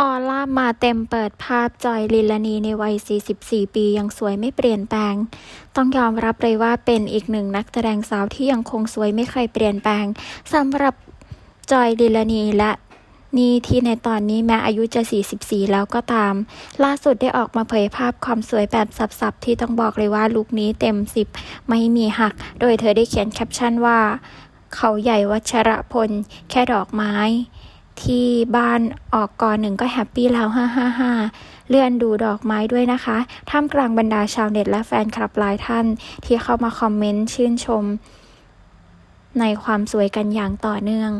ออร่ามาเต็มเปิดภาพจอยลิลานีในวัย 44 ปียังสวยไม่เปลี่ยนแปลง ต้องยอมรับเลยว่าเป็นอีกหนึ่งนักแสดงสาวที่ยังคงสวยไม่เคยเปลี่ยนแปลงสำหรับจอยลิลานีและนี่ที่ในตอนนี้แม้อายุจะ 44 แล้วก็ตาม ล่าสุดได้ออกมาเผยภาพความสวยแบบสับๆ ที่ต้องบอกเลยว่าลุคนี้เต็ม 10 ไม่มีหัก โดยเธอได้เขียนแคปชั่นว่า เขาใหญ่วัชระพล แค่ดอกไม้ ที่บ้านออกก่อนหนึ่งก็แฮปปี้แล้ว 555 เลื่อนดูดอกไม้ด้วยนะคะ ท่ามกลางบรรดาชาวเน็ตและแฟนคลับหลายท่าน ที่เข้ามาคอมเมนต์ชื่นชม ในความสวยกันอย่างต่อเนื่อง